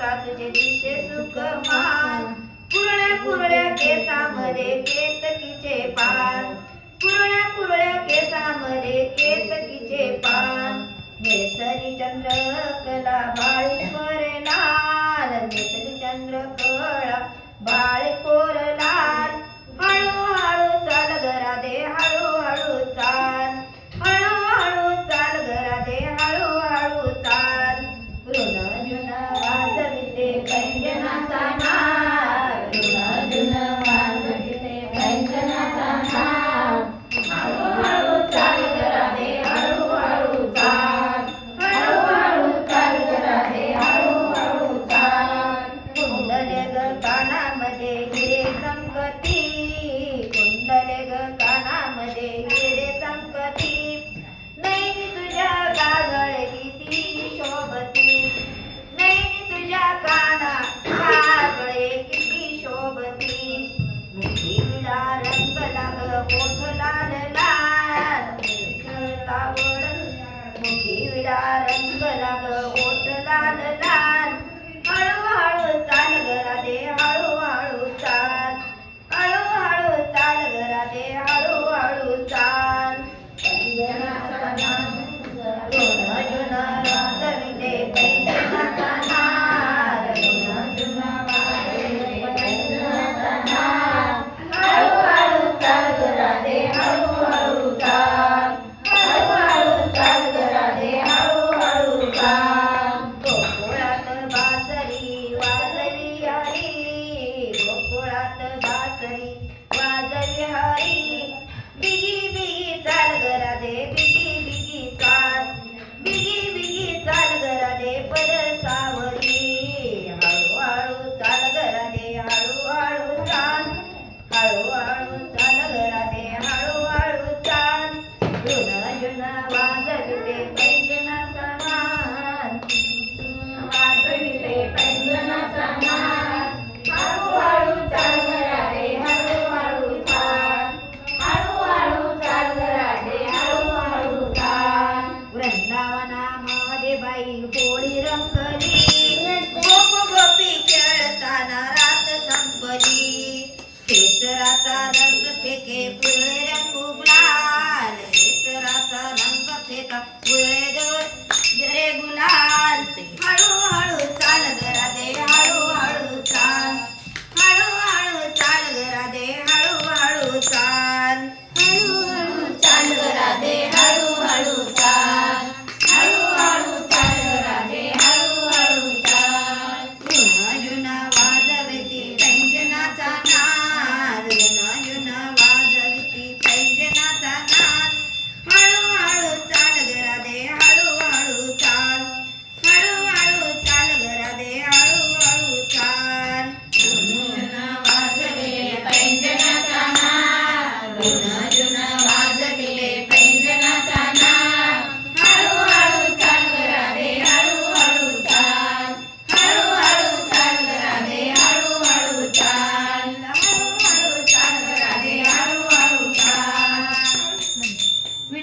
आता तुझे दिसे सुखमान. कुरळ्या कुरळ्या केसामध्ये केतकीचे पान. कुरळ्या कुरळ्या केसामध्ये केतकीचे पान. नेसरी चंद्र कला बाळी परे लाल नेसरी चंद्र कळा बाळ चमकती कुंडले ग कानामध्ये हिरे चमकती नैनी तुझ्या काजळे किती शोभती. नैनी तुझ्या काना काजळे किती शोभती. रंग लाग ओठ लाल लाल. मुठी रंग लाग ओठ लाल लाल. गरा दे हळू हळू चाल पैंजनाचा दे बिगी बिगी चाल बिगी बिगी चाल गरा दे पद सावरी. हळू हळू चाल गरा दे हळू हळू चाल हळू हळू चाल. गरा दे हळू हळू चाल जुन जुन वाजविते पैंजनाचा वृंदावनामध्ये बाई होळी रंगली. गोप गोपी खेळताना रात संपली. केसराचा रंग फेके पुळे रंग गुलाल केसराचा रंग फेका पुळे